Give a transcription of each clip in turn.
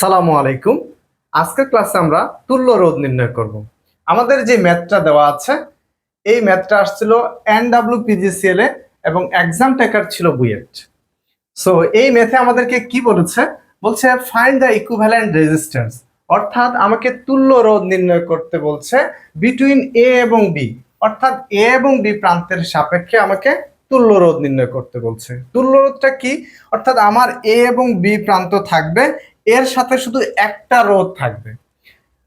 সালামু আলাইকুম। আজকের ক্লাসে আমরা তুল্য রোধ নির্ণয় করব। আমাদের যে ম্যাথটা দেওয়া আছে, এই ম্যাথটা আসছিল এন ডাব্লিউ পিজিসিএল এ এবং এক্সাম টেকার ছিল বুয়েট। সো এই ম্যাথে আমাদেরকে কি বলেছে? বলছে ফাইন্ড দ্য ইকুভ্যালেন্ট রেজিস্ট্যান্স অর্থাৎ আমাকে তুল্য রোধ নির্ণয় করতে বলছে বিটুইন এ এবং বি অর্থাৎ এ এবং বি প্রান্তের সাপেক্ষে আমাকে তুল্য রোধ নির্ণয় করতে বলছে। তুল্য রোধটা কি? অর্থাৎ আমার এ এবং বি প্রান্ত থাকবে এর সাথে শুধু একটা রোধ থাকবে।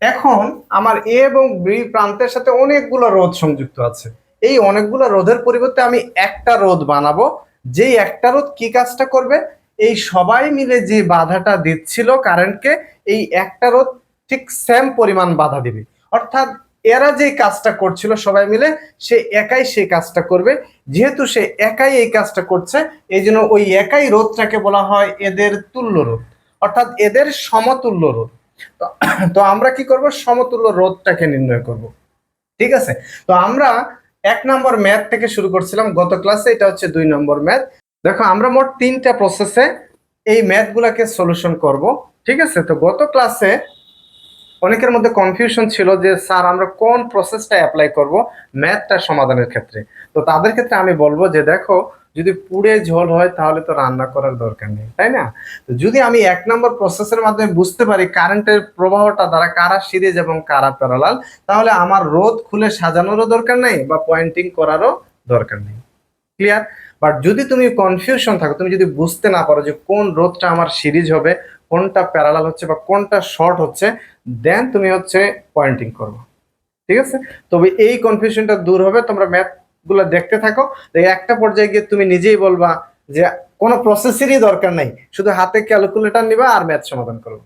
এখন আমার এ এবং বি প্রান্তের সাথে অনেকগুলো রোধ সংযুক্ত আছে। এই অনেকগুলো রোধের পরিবর্তে আমি একটা রোধ বানাবো। যেই একটা রোধ কি কাজটা করবে? এই সবাই মিলে যে বাধাটা দিচ্ছিল কারেন্টকে, এই একটা রোধ ঠিক সেম পরিমাণ বাধা দিবে। অর্থাৎ এরা যে কাজটা করছিল সবাই মিলে, সে একাই সেই কাজটা করবে। যেহেতু সে একাই এই কাজটা করছে, এই জন্য ওই একাই রোধটাকে বলা হয় এদের তুল্য রোধ। অর্থাৎ এদের সমতুল্য রোধ। তো- আমরা কি করব? সমতুল্য রোধটাকে নির্ণয় করব। ঠিক আছে? তো আমরা এক নম্বর ম্যাথ থেকে শুরু করছিলাম গত ক্লাসে এটা হচ্ছে দুই নম্বর ম্যাথ দেখো, আমরা মোট তিনটা প্রসেসে এই ম্যাথগুলোকে সলিউশন করব। ঠিক আছে? তো গত ক্লাসে অনেকের মধ্যে কনফিউশন ছিল যে, স্যার, আমরা কোন প্রসেসটা অ্যাপ্লাই করব ম্যাথটা সমাধানের ক্ষেত্রে? তো তাদের ক্ষেত্রে আমি বলব যে, দেখো যদি পুড়ে ঝোল হয় তাহলে তো রান্না করার দরকার নেই, তাই না? তো যদি আমি এক নম্বর প্রসেসের মাধ্যমে বুঝতে পারি কারেন্টের প্রবাহটা দ্বারা কারা সিরিজ এবং কারা প্যারালাল তাহলে আমার রোদ খুলে সাজানোরও দরকার নেই বা পয়েন্টিং করারও দরকার নেই। ক্লিয়ার বাট যদি তুমি কনফিউশন থাকো, তুমি যদি বুঝতে না পারো যে কোন রোধটা আমার সিরিজ হবে, কোনটা প্যারালাল হচ্ছে বা কোনটা শর্ট হচ্ছে দেন তুমি হচ্ছে পয়েন্টিং করব। ঠিক আছে? তবে এই কনফিউশনটা দূর হবে, তোমরা ম্যাথ গুলো দেখতে থাকো। একটা পর্যায়ে গিয়ে তুমি নিজেই বলবা যে কোনো প্রসেসেরই দরকার নাই। শুধু হাতে ক্যালকুলেটর নিবা আর ম্যাথ সমাধান করবে।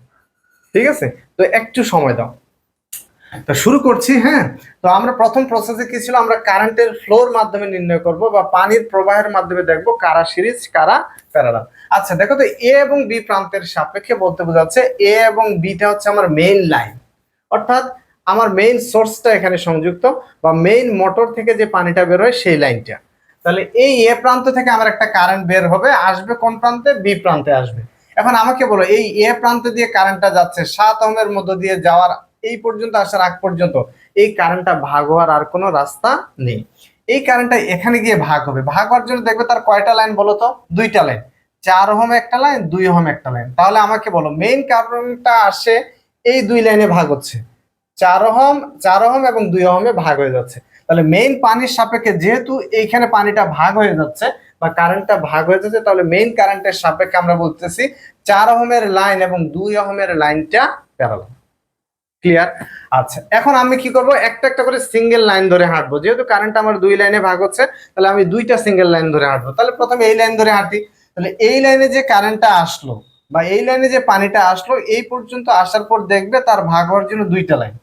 ঠিক আছে? তো একটু সময় দাও। তো শুরু করছি হ্যাঁ? তো আমরা প্রথম প্রসেসে কি ছিল? আমরা কারেন্টের ফ্লোর মাধ্যমে নির্ণয় করব বা পানির প্রবাহের মাধ্যমে দেখব কারা সিরিজ, কারা প্যারালাল আচ্ছা দেখো তো এ এবং বি প্রান্তের সাপেক্ষে বলতে বোঝাচ্ছে এ এবং বিটা হচ্ছে আমার মেইন লাইন অর্থাৎ আমার মেইন সোর্সটা এখানে সংযুক্ত বা মেইন মোটর থেকে যে পানিটা বের হয় সেই লাইনটা। তাহলে এই এ প্রান্ত থেকে আমার একটা কারেন্ট বের হবে, আসবে কোন প্রান্তে? বি প্রান্তে আসবে। এখন আমাকে বলো, এই এ প্রান্ত দিয়ে কারেন্টটা যাচ্ছে, সাত ওহমের মধ্য দিয়ে যাওয়ার এই পর্যন্ত আসার আগ পর্যন্ত এই কারেন্টটা ভাগ হওয়ার আর কোনো রাস্তা নেই। এই কারেন্টটা এখানে গিয়ে ভাগ হবে। ভাগ হওয়ার জন্য দেখবে তার কয়টা লাইন বলো তো? দুইটা লাইন। চার ওহম একটা লাইন, দুই ওহম একটা লাইন। তাহলে আমাকে বলো মেইন কারেন্টটা আসে, এই দুই লাইনে ভাগ হচ্ছে। চার ওহম চার ওহম এবং দুই অহমে ভাগ হয়ে যাচ্ছে। তাহলে মেইন পানির সাপেক্ষে যেহেতু এইখানে পানিটা ভাগ হয়ে যাচ্ছে বা কারেন্টটা ভাগ হয়ে যাচ্ছে, তাহলে মেইন কারেন্টের সাপেক্ষে আমরা বলতেছি চার অহমের লাইন এবং দুই অহমের লাইনটা প্যারালাল ক্লিয়ার আচ্ছা এখন আমি কি করব? একটা একটা করে সিঙ্গেল লাইন ধরে হাঁটবো। যেহেতু কারেন্ট আমার দুই লাইনে ভাগ হচ্ছে, তাহলে আমি দুইটা সিঙ্গেল লাইন ধরে হাঁটবো। তাহলে প্রথমে এই লাইন ধরে হাঁটি। তাহলে এই লাইনে যে কারেন্টটা আসলো বা এই লাইনে যে পানিটা আসলো, এই পর্যন্ত আসার পর দেখবে তার ভাগ হওয়ার জন্য দুইটা লাইন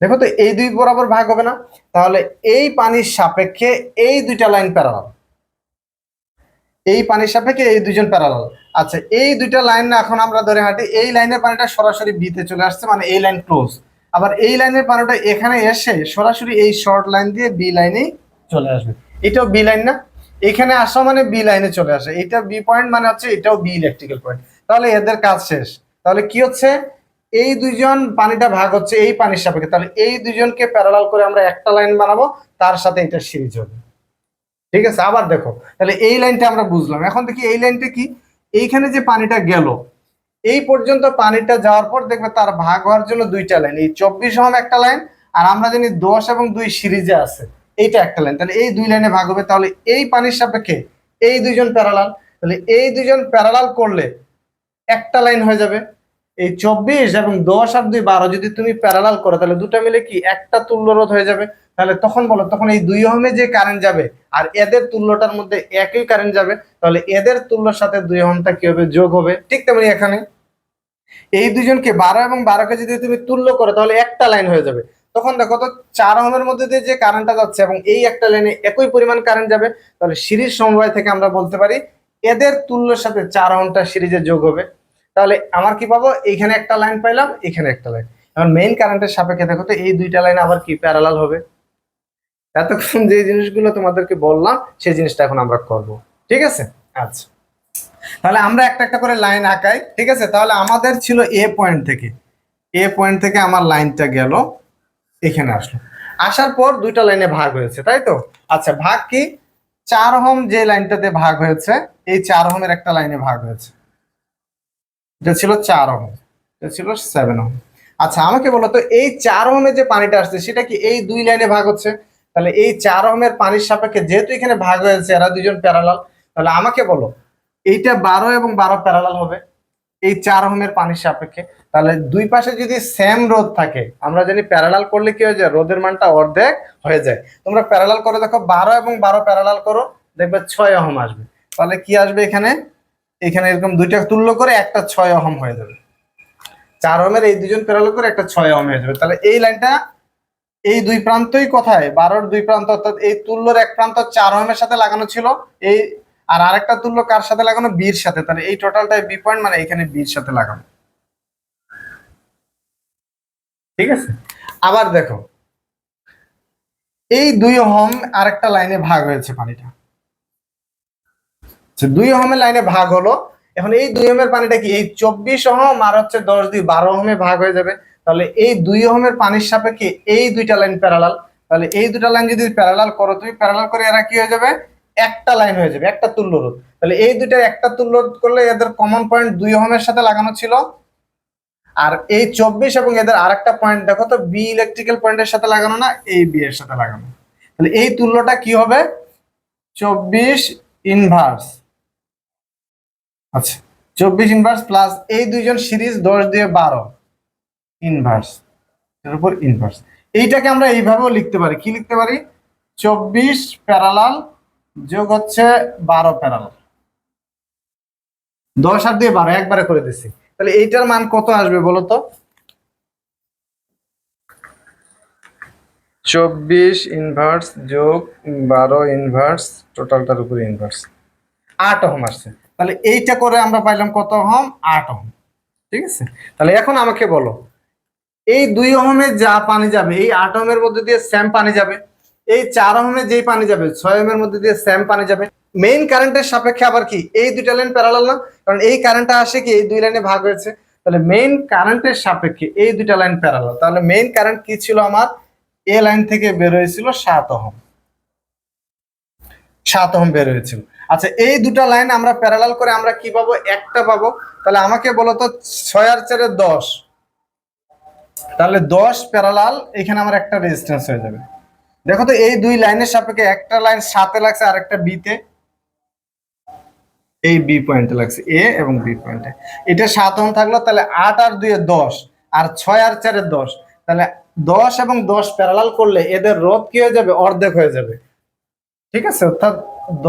দেখো তো, এই দুই বরাবর ভাগ হবে না? তাহলে এই পানির সাপেক্ষে এই দুইটা লাইন প্যারালাল এই পানির সাপেক্ষে এই দুইজন প্যারালাল আচ্ছা এই দুইটা লাইন না, এখন আমরা ধরে হাঁটি, এই লাইনের পানিটা সরাসরি বিতে চলে আসছে মানে এই লাইন ক্লোজ আবার এই লাইনের পানিটা এখানে এসে সরাসরি এই শর্ট লাইন দিয়ে বি লাইনেই চলে আসবে। এটাও বি লাইন না? এখানে আসা মানে বি লাইনে চলে আসে। এটা বি পয়েন্ট মানে হচ্ছে এটাও বি ইলেকট্রিক্যাল পয়েন্ট তাহলে এদের কাজ শেষ। তাহলে কি হচ্ছে? এই দুইজন পানিটা ভাগ হচ্ছে এই পানির সাপেক্ষে। তাহলে এই দুইজনকে প্যারালাল করে আমরা একটা লাইন বানাবো, তার সাথে এটা সিরিজ হবে। ঠিক আছে? আবার দেখো, তাহলে এই লাইনটা আমরা বুঝলাম। এখন দেখি এই লাইনটা কি? এইখানে যে পানিটা গেল, এই পর্যন্ত পানিটা যাওয়ার পর দেখবে তার ভাগ হওয়ার জন্য দুইটা লাইন এই চব্বিশ হম একটা লাইন আর আমরা জানি দশ এবং দুই সিরিজে আছে। এইটা একটা লাইন তাহলে এই দুই লাইনে ভাগ হবে। তাহলে এই পানির সাপেক্ষে এই দুইজন প্যারালাল তাহলে এই দুইজন প্যারালাল করলে একটা লাইন হয়ে যাবে। এই চব্বিশ এবং দশ আর দুই বারো যদি তুমি প্যারালাল করো, তাহলে দুটা মিলে কি? একটা তুল্য রোধ হয়ে যাবে। তাহলে তখন বলো, তখন এই দুই ওহমে যে কারেন্ট যাবে আর এদের তুল্যটার মধ্যে একই কারেন্ট যাবে, তাহলে এদের তুল্যর সাথে দুই ওহমটা কি হবে যোগ হবে? ঠিক তেমনি এখানে। এই দুজনকে বারো এবং বারোকে যদি তুমি তুল্য করো, তাহলে একটা লাইন হয়ে যাবে। তখন দেখো তো চার ওহমের মধ্যে দিয়ে যে কারেন্টটা যাচ্ছে এবং এই একটা লাইনে একই পরিমাণ কারেন্ট যাবে, তাহলে সিরিজ সমবায় থেকে আমরা বলতে পারি এদের তুল্যর সাথে চার ওহমটা সিরিজে যোগ হবে। তাহলে আমার কি পাবো? এইখানে একটা লাইন পাইলাম, এখানে একটা লাইন এখন মেইন কারেন্টের সাপেক্ষে দেখো তো, এই দুইটা লাইন আবার কি প্যারালাল হবে? এতক্ষণ যে জিনিসগুলো তোমাদেরকে বললাম, সেই জিনিসটা এখন আমরা করব। ঠিক আছে? আচ্ছা। তাহলে আমরা একটা একটা করে লাইন আঁকাই, ঠিক আছে? তাহলে আমাদের ছিল এ পয়েন্ট থেকে। এ পয়েন্ট থেকে আমার লাইনটা গেল, এখানে আসলো। আসার পর দুইটা লাইনে ভাগ হয়েছে, তাই তো? আচ্ছা ভাগ কি? চার হোম যে লাইনটাতে ভাগ হয়েছে, এই চার হোমের একটা লাইনে ভাগ হয়েছে। এটা ছিল চার হোম এটা ছিল সেভেন হোম আচ্ছা আমাকে বলো তো, এই চার হোমে যে পানিটা আসছে, সেটা কি এই দুই লাইনে ভাগ হচ্ছে? তাহলে এই চার হোমের পানির সাপেক্ষে যেহেতু এখানে ভাগ হয়েছে, এরা দুজন প্যারালাল তাহলে আমাকে বলো, এইটা বারো এবং বারো প্যারালাল হবে, এই চার হোমের পানির সাপেক্ষে। তাহলে দুই পাশে যদি সেম রোদ থাকে, আমরা জানি প্যারালাল করলে কি হয়ে যায়? রোদের মানটা অর্ধেক হয়ে যায়। তোমরা প্যারালাল করে দেখো, বারো এবং বারো প্যারালাল করো, দেখবে ছয় অহম আসবে। তাহলে কি আসবে এখানে? এখানে এরকম দুইটা তুল্য করে একটা ছয় অহম হয়ে যাবে। চার অহমের এই দুজন প্যারালাল করে একটা ছয় অহম হয়ে যাবে। তাহলে এই লাইনটা এই দুই প্রান্তই কোথায়? বারোর দুই প্রান্ত, অর্থাৎ এই তুল্যর এক প্রান্ত চার অহমের সাথে লাগানো ছিল। এই আর আরেকটা তুল্য কার সাথে লাগানো? বির সাথে। তাহলে এই টোটালটা বি পয়েন্ট মানে এখানে বির সাথে লাগানো। ঠিক আছে? আবার দেখো, এই দুই অহম আরেকটা লাইনে ভাগ হয়েছে পানিটা। দুই ওহমের লাইনে ভাগ হলো। এখন এই দুই ওহমের পানিটা কি? এই চব্বিশ ওহম আর হচ্ছে দশ দুই, বারো ওহমে ভাগ হয়ে যাবে। তাহলে এই দুই ওহমের পানির সাপেক্ষে এই দুইটা লাইন প্যারালাল তাহলে এই দুটা লাইন যদি প্যারালাল করো, তুমি প্যারালাল করে এরা কি হয়ে যাবে? একটা লাইন হয়ে যাবে, একটা তুল্য রোধ। তাহলে এই দুইটা একটা তুল্য রোধ করলে এদের কমন পয়েন্ট দুই ওহমের সাথে লাগানো ছিল। আর এই চব্বিশ এবং এদের আরেকটা পয়েন্ট দেখো তো বি ইলেকট্রিক্যাল পয়েন্টের সাথে লাগানো না এই বি এর সাথে লাগানো। তাহলে এই তুল্যটা কি হবে? চব্বিশ ইনভার্স আচ্ছা। চব্বিশ ইনভার্স প্লাস এই দুইজন সিরিজ দশ দিয়ে বারো। ইনভার্স এর উপর ইনভার্স এইটাকে আমরা এইভাবেও লিখতে পারি। কি লিখতে পারি? চব্বিশ প্যারালাল যোগ হচ্ছে বারো প্যারালাল দশ আর দিয়ে বারো, একবারে করে দিছি। তাহলে এইটার মান কত আসবে বলো তো? চব্বিশ ইনভার্স যোগ বারো ইনভার্স টোটালটার উপরে ইনভার্স আট ওহম আসছে। তাহলে এইটা করে আমরা পাইলাম কত ওহম? আট ওহম। ঠিক আছে? তাহলে এখন আমাকে বলো, এই দুই ওহমে যা পানি যাবে, এই আট ওহমের মধ্যে দিয়ে স্যাম পানি যাবে, এই চার ওহমে যেই পানি যাবে, ছয় ওহমের মধ্যে দিয়ে স্যাম পানি যাবে। মেইন কারেন্টের সাপেক্ষে আবার কি? এই দুইটা লাইন প্যারালাল না? কারণ এই কারেন্টটা আসে কি? এই দুই লাইনে ভাগ হয়েছে। তাহলে মেইন কারেন্টের সাপেক্ষে এই দুইটা লাইন প্যারালাল তাহলে মেইন কারেন্ট কি ছিল আমার? এ লাইন থেকে বের হয়েছিল সাত ওহম। সাত ওহম বের হয়েছিল। আচ্ছা এই দুটা লাইন আমরা প্যারালাল করে আমরা কি পাবো? একটা পাবো। তাহলে আমাকে বলো তো, ছয় আর চারে দশ। তাহলে দশ প্যারালাল এখানে আমার একটা রেজিস্ট্যান্স হয়ে যাবে। দেখো তো, এই দুই লাইনের সাপেক্ষে একটা লাইন সাতে লাগছে, আর একটা বিতে। এই বি পয়েন্টে লাগছে এ এবং বি পয়েন্টে এটা সাত ওহম থাকল, তাহলে আট আর দুয়ে দশ, আর ছয় আর চারে দশ। তাহলে দশ এবং দশ প্যারালাল করলে এদের রোধ কি হয়ে যাবে? অর্ধেক হয়ে যাবে। ঠিক আছে? অর্থাৎ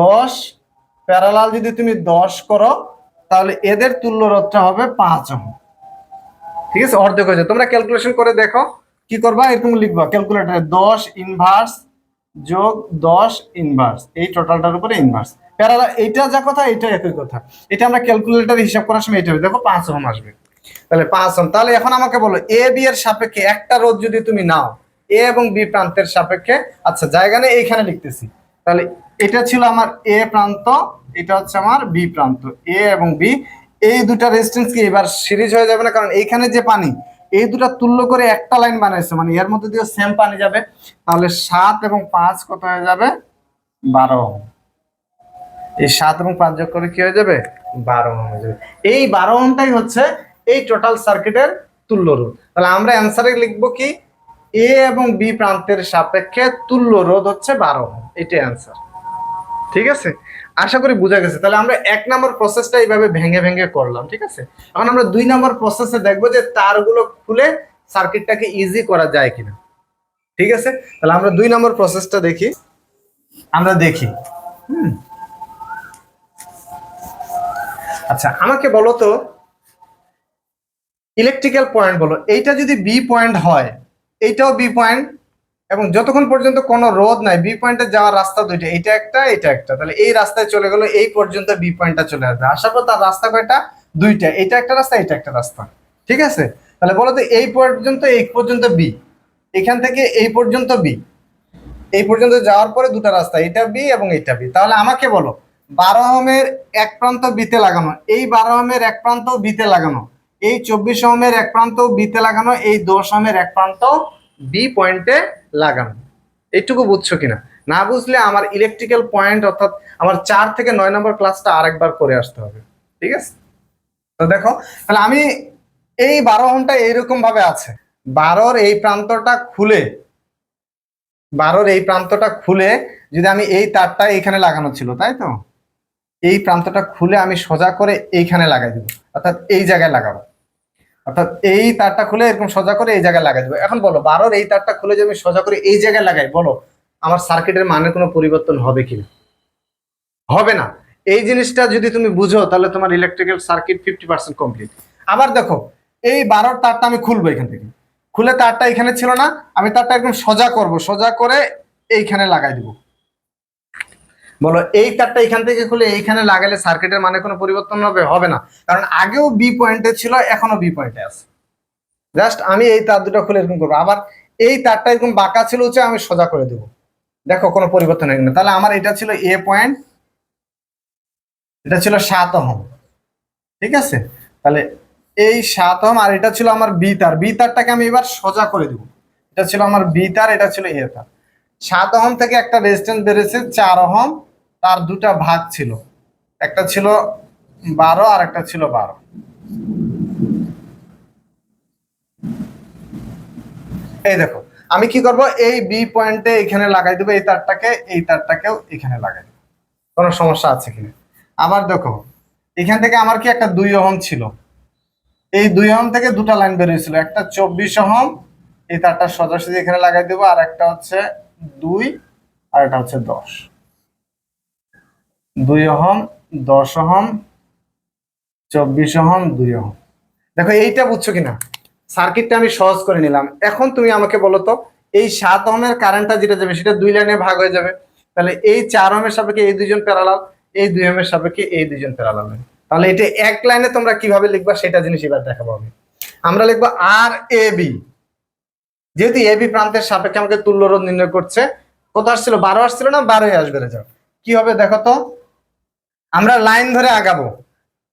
দশ প্যারালাল যদি তুমি দশ করো, তাহলে এদের তুল্য রোধটা হবে পাঁচ ওহম ঠিক আছে? অর্ধেক হয়ে যাবে তোমরা ক্যালকুলেশন করে দেখো। কি করবা? এরকম লিখবা। ক্যালকুলেটারে দশ ইনভার্স যোগ দশ ইনভার্স এই টোটালটার উপরে ইনভার্স প্যারালাল এইটা যা কথা এটা একই কথা। এটা আমরা ক্যালকুলেটর হিসাব করার সময় এটা। দেখো, পাঁচ ওহম আসবে। তাহলে পাঁচ ওহম। তাহলে এখন আমাকে বলো এ বি এর সাপেক্ষে একটা রোধ যদি তুমি নাও এ এবং বি প্রান্তের সাপেক্ষে আচ্ছা জায়গা নেই, এইখানে লিখতেছি। তাহলে এটা ছিল আমার এ প্রান্ত, এটা হচ্ছে আমার বি প্রান্ত, এ এবং বি। এই দুটা রেজিস্ট্যান্স কি এবার সিরিজ হয়ে যাবে না? কারণ এইখানে যে পানি, এই দুটা তুল্য করে একটা লাইন বানাইছে মানে এর মধ্যে দিয়ে সেম পানি যাবে। তাহলে সাত এবং পাঁচ কত হয়ে যাবে? বারো। এই সাত এবং পাঁচ যোগ করে কি হয়ে যাবে? বারো ওহম হয়ে যাবে। এই বারো ওহমটাই হচ্ছে এই টোটাল সার্কিটের তুল্য রোধ। তাহলে আমরা অ্যান্সারে লিখব কি? এ এবং বি প্রান্তের সাপেক্ষে তুল্য রোধ হচ্ছে বারো ওহম। এটাই অ্যান্সার ঠিক আছে? আশা করি বোঝা গেছে। তাহলে আমরা এক নম্বর প্রসেসটা এইভাবে ভেঙে ভেঙে করলাম, ঠিক আছে? এখন আমরা দুই নম্বর প্রসেসে দেখব যে তারগুলো খুলে সার্কিটটাকে ইজি করা যায় কিনা। ঠিক আছে? তাহলে আমরা দুই নম্বর প্রসেসটা দেখি। আমরা দেখি। হুম। আচ্ছা আমাকে বলো তো ইলেকট্রিক্যাল পয়েন্ট বলো, এইটা যদি বি পয়েন্ট হয়, এইটাও বি পয়েন্ট এবং যতক্ষণ পর্যন্ত কোনো রোদ নাই বি পয়েন্টে যাওয়ার রাস্তা দুইটা, এটা একটা এটা একটা। তাহলে এই রাস্তায় চলে গেল, এই পর্যন্ত বি পয়েন্টটা চলে আসবে। আসার পর তার রাস্তা কয়টা? দুইটা। এটা একটা রাস্তা, এটা একটা রাস্তা। ঠিক আছে? তাহলে বলো তো, এই পর্যন্ত এই পর্যন্ত বি এখান থেকে এই পর্যন্ত বি এই পর্যন্ত যাওয়ার পরে দুটো রাস্তা, এটা বি এবং এটা বি তাহলে আমাকে বলো, বারো ওহমের এক প্রান্ত বিতে লাগানো, এই বারো ওহমের এক প্রান্ত বিতে লাগানো, এই চব্বিশ ওহমের এক প্রান্ত বিতে লাগানো, এই দশ ওহমের এক প্রান্ত বি পয়েন্টে লাগানো। এইটুকু বুঝছ কিনা? না বুঝলে আমার ইলেকট্রিক্যাল পয়েন্ট অর্থাৎ আমার চার থেকে নয় নম্বর ক্লাসটা আরেকবার করে আসতে হবে। ঠিক আছে? তো দেখো, তাহলে আমি এই বারো ওহমটা এইরকম ভাবে আছে। বারোর এই প্রান্তটা খুলে, বারোর এই প্রান্তটা খুলে যদি আমি এই তারটা এইখানে লাগানো ছিল, তাই তো? এই প্রান্তটা খুলে আমি সোজা করে এইখানে লাগাই দিব। অর্থাৎ এই জায়গায় লাগাবো। অর্থাৎ এই তারটা খুলে এরকম সোজা করে এই জায়গায় লাগাই দেবো। এখন বলো, বারোর এই তারটা খুলে যদি আমি সোজা করে এই জায়গায় লাগাই, বলো, আমার সার্কিটের মানের কোনো পরিবর্তন হবে কিনা? হবে না। এই জিনিসটা যদি তুমি বুঝো, তাহলে তোমার electrical circuit fifty percent complete আবার দেখো, এই বারোর তারটা আমি খুলবো এখান থেকে। খুলে তারটা এখানে ছিল না, আমি তারটা একদম সোজা করব, সোজা করে এইখানে লাগাই দিব। বলো, এই তারটা এখান থেকে খুলে এইখানে লাগালে সার্কিটের মানে কোনো পরিবর্তন হবে? হবে না। কারণ আগেও বি পয়েন্টে ছিল এখনও বি পয়েন্টে আছে। জাস্ট আমি এই তার দুটো খুলে এরকম করব। আবার এই তারটা এরকম বাঁকা ছিল হচ্ছে আমি সোজা করে দেবো। দেখো, কোনো পরিবর্তন হয় তাহলে আমার এটা ছিল এ পয়েন্ট এটা ছিল সাত অহম ঠিক আছে? তাহলে এই সাত অহম আর এটা ছিল আমার বি তার। বি তারটাকে আমি এবার সোজা করে দেবো। এটা ছিল আমার বি তার, এটা ছিল এ তার। সাত অহম থেকে একটা রেজিস্ট্যান্স বেড়েছে, চার ওহম। তার দুটা ভাগ ছিল। একটা ছিল বারো আর একটা ছিল বারো। এই দেখো, আমি কি করব? এই বি পয়েন্টে এখানে লাগাই দেবো, এই তারটাকে, এই তারটাকেও এখানে লাগাই দেবো। কোনো সমস্যা আছে কিনা আবার দেখো, এখান থেকে আমার কি একটা দুই ওহম ছিল? এই দুই ওহম থেকে দুটা লাইন বেরিয়েছিল, একটা চব্বিশ ওহম, এই তারটা সোজাসুজি এখানে লাগাই দেবো, আর একটা হচ্ছে দুই, আর একটা হচ্ছে দশ। দুই অহম দশ অহম চব্বিশ অহম দুই অহম দেখো, এইটা বুঝছ কিনা? সার্কিটটা আমি সহজ করে নিলাম। এখন তুমি আমাকে বলো তো, এই সাত অহমের কারেন্টটা যেটা যাবে, সেটা দুই লাইনে ভাগ হয়ে যাবে। তাহলে এই চার ওহমের সাপেক্ষে এই দুইজন প্যারালাল এই দুই ওহমের সাপেক্ষে এই দুইজন প্যারালাল তাহলে এটা এক লাইনে তোমরা কীভাবে লিখবা, সেটা জিনিস এবার দেখাবো আমি। আমরা লিখব আর এ বি যেহেতু এ বি প্রান্তের সাপেক্ষে আমাকে তুল্য রোধ নির্ণয় করছে, কত আসছিল? বারো আসছিল না? বারোই আসবে, রেজাল্ট। কি হবে দেখো তো? আমরা লাইন ধরে আগাবো।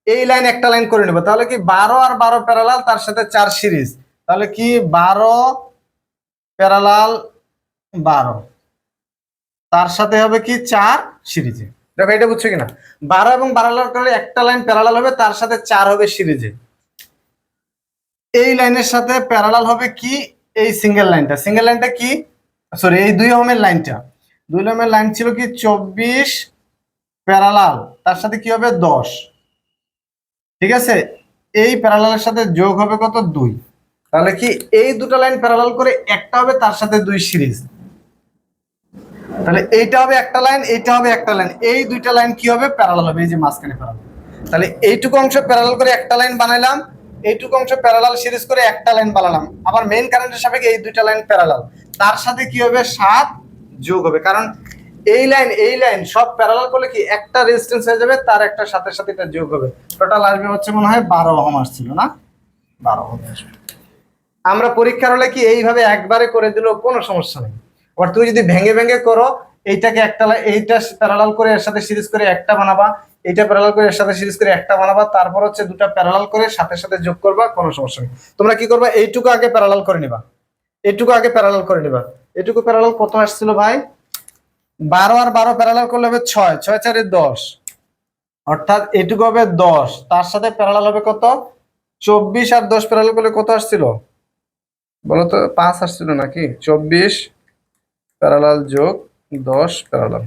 এই লাইন একটা লাইন করে নেব। তাহলে কি বারো আর বারো প্যারালাল, তার সাথে চার সিরিজ। তাহলে কি বারো প্যারালাল বারো। তার সাথে হবে কি চার সিরিজে। দেখো, এটা বুঝছ কিনা? বারো এবং বারো করলে একটা লাইন প্যারালাল হবে, তার সাথে চার হবে সিরিজে। এই লাইনের সাথে প্যারালাল হবে কি? এই সিঙ্গেল লাইনটা। সিঙ্গেল লাইনটা কি? সরি, এই দুই ওহমের লাইনটা। দুই ওহমের লাইন ছিল কি? চব্বিশ প্যারালাল, তার সাথে কি হবে? দশ। ঠিক আছে? এই প্যারালালের সাথে যোগ হবে কত? দুই। তাহলে কি এই দুটো লাইন প্যারালাল করে একটা হবে, তার সাথে দুই সিরিজ। তাহলে এইটা হবে একটা লাইন, এইটা হবে একটা লাইন। এই দুইটা লাইন কি হবে? প্যারালাল হবে। এই যে মাঝখানে প্যারালাল। তাহলে এইটুকু অংশ প্যারালাল করে একটা লাইন বানাইলাম। এইটুকু অংশ প্যারালাল সিরিজ করে একটা লাইন বানালাম। আবার মেইন কারেন্টের সাপেক্ষে এই দুইটা লাইন প্যারালাল। তার সাথে কি হবে? সাত যোগ হবে। কারণ এই লাইন এই লাইন, সব প্যারালাল করলে কি একটা রেজিস্ট্যান্স হয়ে যাবে, তার একটা সাথে সাথে এটা যোগ হবে। টোটাল আসবে হচ্ছে মনে হয় বারো ওহম আসছিল, না? বারো ওহম আসবে। আমরা পরীক্ষার হলে কি এইভাবে একবারে করে দিলেও কোনো সমস্যা নেই। আবার তুমি যদি ভেঙে ভেঙে করো, এইটাকে একটা এইটা প্যারালাল করে এর সাথে সিরিজ করে একটা বানাবা, এইটা প্যারালাল করে এর সাথে সিরিজ করে একটা বানাবা, তারপর হচ্ছে দুটা প্যারালাল করে সাথে সাথে যোগ করবা, কোনো সমস্যা নেই। তোমরা কি করবা? এইটুকু আগে প্যারালাল করে নিবা। এইটুকু আগে প্যারালাল করে নিবা। এইটুকু প্যারালাল কত আসছিল ভাই? বারো আর বারো প্যারালাল করলে হবে ছয় ছয় চারে দশ। অর্থাৎ এটুকু হবে দশ। তার সাথে প্যারালাল হবে কত? চব্বিশ আর দশ প্যারালাল করলে কত আসছিল? বলো তো পাঁচ আসছিল নাকি? চব্বিশ প্যারালাল যোগ দশ প্যারালাল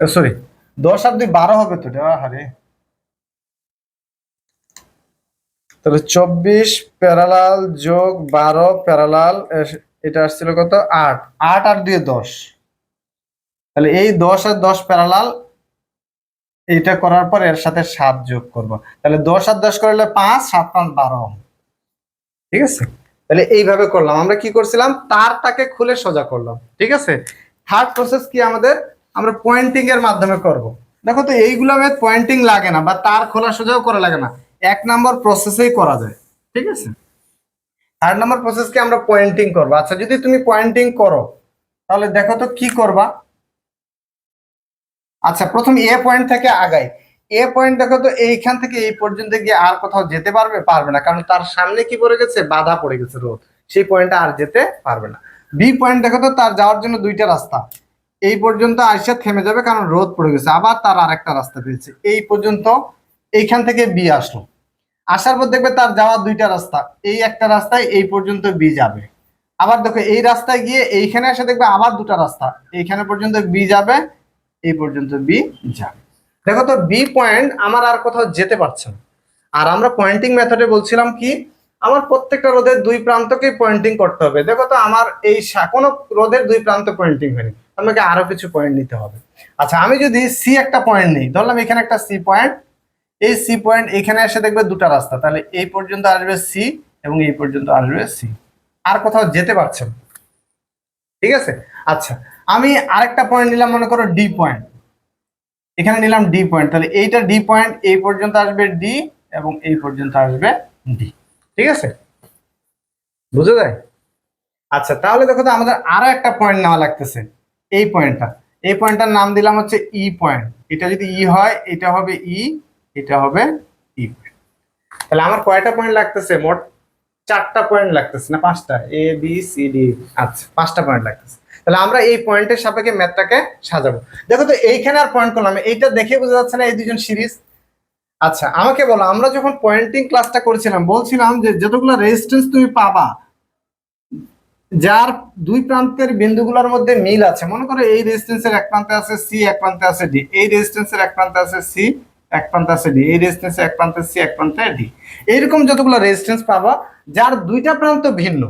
সরি দশ আর দুই বারো হবে তো হারে তাহলে চব্বিশ, প্যারালাল যোগ বারো, প্যারালাল এটা আসছিল কত? আট। আট আর দুই দশ। তাহলে এই দশ আর দশ প্যারালাল, এইটা করার পর এর সাথে সাত যোগ করব। তাহলে দশ আর দশ করলে পাঁচ, সাত পাঁচ বারো। ঠিক আছে? তাহলে এইভাবে করলাম। আমরা কি করছিলাম? তারটাকে খুলে সোজা করলাম। ঠিক আছে? থার্ড প্রসেস কি আমাদের? আমরা পয়েন্টিং এর মাধ্যমে করব। দেখো তো, এইগুলো পয়েন্টিং লাগে না, বা তার খোলা সোজাও করা লাগে না। এক নম্বর প্রসেসেই করা যায়, ঠিক আছে? থার্ড নম্বর প্রসেসকে আমরা পয়েন্টিং করব। আচ্ছা যদি তুমি পয়েন্টিং করো, তাহলে দেখো তো কি করবা? আচ্ছা প্রথম এ পয়েন্ট থেকে আগাই। এ পয়েন্ট দেখো তো এইখান থেকে এই পর্যন্ত গিয়ে আর কোথাও যেতে পারবে পারবে না। কারণ তার সামনে কি পড়ে গেছে? বাধা পড়ে গেছে রোদ। সেই পয়েন্টে আর যেতে পারবে না। বি পয়েন্ট দেখো তো তার যাওয়ার জন্য দুইটা রাস্তা। এই পর্যন্ত আইসা থেমে যাবে কারণ রোদ পড়ে গেছে। আবার তার আরেকটা রাস্তা পেয়েছে। এই পর্যন্ত এইখান থেকে বি আসলো। আসার পর দেখবে তার যাওয়ার দুইটা রাস্তা। এই একটা রাস্তায় এই পর্যন্ত বি যাবে। আবার দেখো এই রাস্তায় গিয়ে এইখানে এসে দেখবে আবার দুটো রাস্তা। এইখানে পর্যন্ত বি যাবে, এই পর্যন্ত বি যাবে। দেখো তো বি পয়েন্ট আমার আর কোথাও যেতে পারছে না। আর আমরা পয়েন্টিং মেথডে বলছিলাম কি, আমার প্রত্যেকটা রোদের দুই প্রান্তকেই পয়েন্টিং করতে হবে। দেখো তো আমার এই কোনো রোদের দুই প্রান্ত পয়েন্টিং হয়নি। আমাকে আরও কিছু পয়েন্ট নিতে হবে। আচ্ছা আমি যদি সি একটা পয়েন্ট নিই, ধরলাম এখানে একটা সি পয়েন্ট এই সি পয়েন্ট এখানে এসে দেখবে দুটো রাস্তা। তাহলে এই পর্যন্ত আসবে সি এবং এই পর্যন্ত আসবে সি আর কোথাও যেতে পারছে না। ঠিক আছে? আচ্ছা আমি আরেকটা পয়েন্ট নিলাম, মনে করো ডি পয়েন্ট এখানে নিলাম ডি পয়েন্ট তাহলে এইটা ডি পয়েন্ট এই পর্যন্ত আসবে ডি এবং এই পর্যন্ত আসবে ডি ঠিক আছে? বুঝে যায়? আচ্ছা তাহলে দেখো তো আমাদের আরও একটা পয়েন্ট নেওয়া লাগতেছে। এই পয়েন্টটা এই পয়েন্টটার নাম দিলাম হচ্ছে ই পয়েন্ট এটা যদি ই হয়, এটা হবে ই এটা হবে ই পয়েন্ট তাহলে আমার কয়টা পয়েন্ট লাগতেছে? মোট চারটা পয়েন্ট লাগতেছে না পাঁচটা? এ বি সি ডি আচ্ছা পাঁচটা পয়েন্ট লাগতেছে। তাহলে আমরা এই পয়েন্টের সাপেক্ষে ম্যাথটাকে সাজাবো। দেখো তো, এইখানে আর পয়েন্ট করলাম এইটা দেখে বোঝা যাচ্ছে না এই দুজন সিরিজ। আচ্ছা আমাকে বলো, আমরা যখন পয়েন্টিং ক্লাসটা করেছিলাম, বলছিলাম যে যতগুলো রেজিস্ট্যান্স তুমি পাবা, যার দুই প্রান্তের বিন্দুগুলোর মধ্যে মিল আছে, মনে করো এই রেজিস্ট্যান্সের এক প্রান্তে আছে সি এক প্রান্তে আছে ডি এই রেজিস্ট্যান্সের এক প্রান্তে আছে সি এক প্রান্তে আছে ডি, এই রেজিস্ট্যান্সের এক প্রান্তে সি, এক প্রান্তে ডি। এইরকম যতগুলো রেজিস্ট্যান্স পাবা, যার দুইটা প্রান্ত ভিন্ন।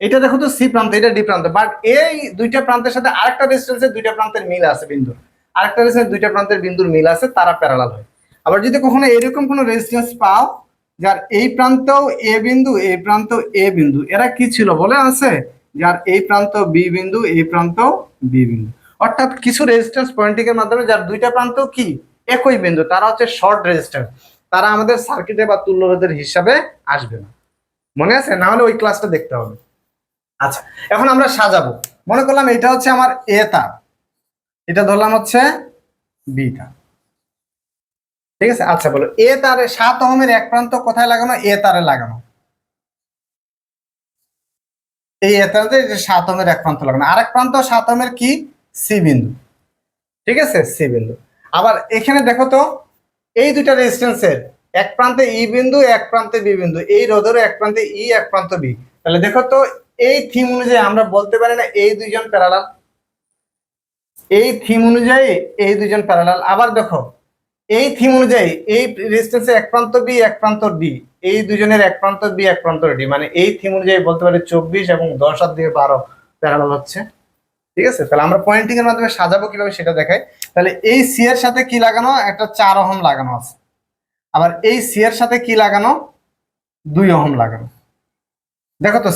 এটা দেখো তো সি প্রান্ত, এটা ডি প্রান্ত। বাট এই দুইটা প্রান্তের সাথে আরেকটা রেজিস্ট্যান্সের দুইটা প্রান্তের মিল আছে বিন্দুর। আরেকটা রেজিস্ট্যান্স দুইটা প্রান্তের বিন্দুর মিল আছে, তারা প্যারালাল হয়। আবার যদি কখনো এরকম কোনো রেজিস্ট্যান্স পাও, যার এই প্রান্তও এ বিন্দু, এই প্রান্ত এ বিন্দু, এরা কি ছিল বলে আছে? যার এই প্রান্ত বি বিন্দু, এই প্রান্ত বি বিন্দু। অর্থাৎ কিছু রেজিস্ট্যান্স পয়েন্টিং এর মাধ্যমে যার দুইটা প্রান্ত কি? একই বিন্দু, তারা হচ্ছে শর্ট রেজিস্ট্যান্স তারা আমাদের সার্কিটে বা তুল্যরোধের হিসাবে আসবে না। মনে আছে? না হলে ওই ক্লাসটা দেখতে হবে। আচ্ছা এখন আমরা সাজাবো। মনে করলাম এটা হচ্ছে আমার এ তার এটা ধরলাম হচ্ছে বি তার ঠিক আছে? আচ্ছা বলো। এ তারে সাত ওহমের এক প্রান্ত কোথায় লাগানো? এ তারে লাগানো। এই এ তারে সাত ওহমের এক প্রান্ত লাগানো। আরেক প্রান্ত সাত ওহমের কি? সি বিন্দু। ঠিক আছে? সি বিন্দু। আবার এখানে দেখো তো, এই দুইটা রেজিস্ট্যান্সের এক প্রান্তে ই বিন্দু, এক প্রান্তে বি বিন্দু, এই রোধেরও এক প্রান্তে ই এক প্রান্ত বি তাহলে দেখো তো, এই থিম অনুযায়ী আমরা বলতে পারি না এই দুইজন প্যারালাল এই থিম অনুযায়ী এই দুইজন প্যারালাল আবার দেখো, এই থিম অনুযায়ী এই রেজিস্ট্যান্সের এক প্রান্ত বি এক প্রান্ত ডি এই দুজনের এক প্রান্ত বি এক প্রান্ত ডি মানে এই থিম অনুযায়ী বলতে পারি চব্বিশ এবং দশ আর দিয়ে বারো প্যারালাল হচ্ছে। ঠিক আছে? তাহলে আমরা পয়েন্টিং এর মাধ্যমে সাজাবো কীভাবে সেটা দেখাই। তাহলে এই সি এর সাথে কি লাগানো? একটা চার ওহম লাগানো আছে। আবার এই সি এর সাথে কি লাগানো? দুই ওহম লাগানো। দেখো তো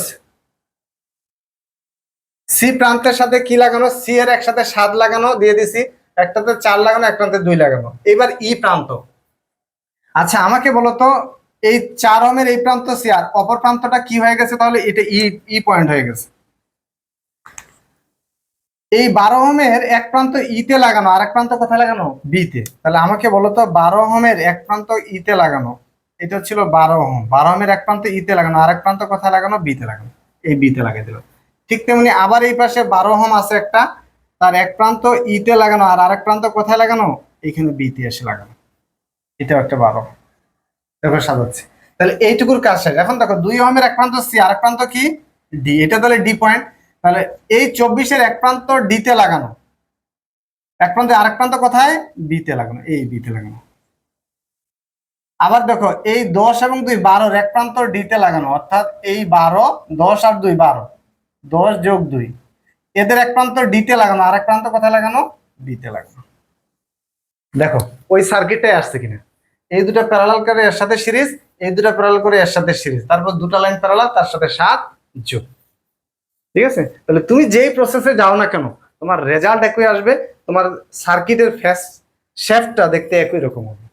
সি প্রান্তের সাথে কি লাগানো? সি এর একসাথে সাত লাগানো, দিয়ে দিছি। একটাতে চার লাগানো, একটাতে দুই লাগানো। এবার ই প্রান্ত। আচ্ছা আমাকে বলো তো, এই চার ওহমের এই প্রান্ত সি আর অপর প্রান্তটা কি হয়ে গেছে? তাহলে এটা ই ই পয়েন্ট হয়ে গেছে। এই বারো হোমের এক প্রান্ত ইতে লাগানো আর এক প্রান্ত কোথায় লাগানো? বিতে। তাহলে আমাকে বলো তো, বারো হোমের এক প্রান্ত ইতে লাগানো, এটা ছিল বারো ওহম। বারো ওহমের এক প্রান্ত ইতে লাগানো আর এক প্রান্ত কোথায় লাগানো? বিতে লাগানো। এই বিতে লাগিয়ে দিল। ঠিক তেমনি আবার এই পাশে বারো হোম আছে একটা, তার এক প্রান্ত ইতে লাগানো আর আরেক প্রান্ত কোথায় লাগানো? এখানে বিতে এসে লাগানো। এটাও একটা বারো দেখো সাজাচ্ছি। তাহলে এইটুকুর কাজ শেষ। এখন দেখো, দুই হোমের এক প্রান্ত সি, আরেক প্রান্ত কি? ডি। এটা তাহলে ডি পয়েন্ট। তাহলে এই চব্বিশের এক প্রান্ত ডিতে লাগানো। এক প্রান্তে আরেক প্রান্ত কোথায়? বিতে লাগানো, এই বিতে লাগানো। আবার দেখো, এই দশ এবং দুই বারোর এক প্রান্ত ডিতে লাগানো, অর্থাৎ এই বারো, দশ আর দুই বারো, দশ যোগ দুই। এদের এক প্রান্ত ডিতে লাগানো আর এক প্রান্ত কোথায় লাগানো? বিতে লাগানো। দেখো, ওই সার্কিটটাই আসছে কিনা। এই দুটো প্যারালাল করে এর সাথে সিরিজ, এই দুটো প্যারালাল করে এর সাথে সিরিজ। তারপর দুটো লাইন প্যারালাল তার সাথে সাত যোগ। ঠিক আছে? তাহলে তুমি যেই প্রসেসে যাও না কেন, তোমার রেজাল্ট একই আসবে, তোমার সার্কিটের ফ্যাস শেফটা দেখতে একই রকম হবে।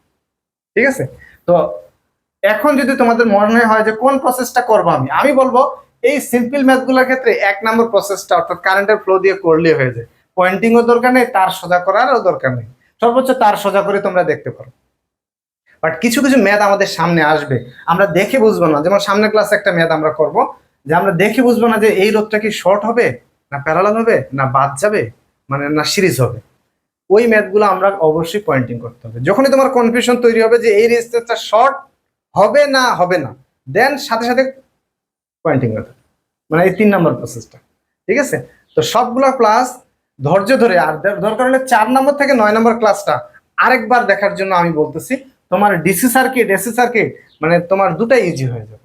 ঠিক আছে? তো এখন যদি তোমাদের মনে হয় যে কোন প্রসেসটা করব আমি আমি বলব এই সিম্পল ম্যাথগুলোর ক্ষেত্রে এক নম্বর প্রসেসটা অর্থাৎ কারেন্টের ফ্লো দিয়ে করলে হয়ে যায়। পয়েন্টিংও দরকার নেই, তার সোজা করারও দরকার নেই। সর্বোচ্চ তার সোজা করে তোমরা দেখতে পারো। বাট কিছু কিছু ম্যাথ আমাদের সামনে আসবে। আমরা দেখে বুঝব না। যেমন সামনের ক্লাসে একটা ম্যাথ আমরা করব। যে আমরা দেখে বুঝব না যে এই রোধটা কি শর্ট হবে, না প্যারালাল হবে, না বাদ যাবে মানে না সিরিজ হবে। ওই ম্যাথগুলো আমরা অবশ্যই পয়েন্টিং করতে হবে। যখনই তোমার কনফিউশন তৈরি হবে যে এই রেজিস্ট্যান্সটা শর্ট হবে না হবে না দেন সাথে সাথে পয়েন্টিং করতে। মানে এই তিন নম্বর প্রসেসটা ঠিক আছে? তো সবগুলো ক্লাস ধৈর্য ধরে, আর দর- দরকার হলে চার নম্বর থেকে নয় নম্বর ক্লাসটা আরেকবার দেখার জন্য আমি বলতেছি, তোমার ডিসি সার্কিট এসি সার্কিট মানে তোমার দুটাই ইজি হয়ে যাবে।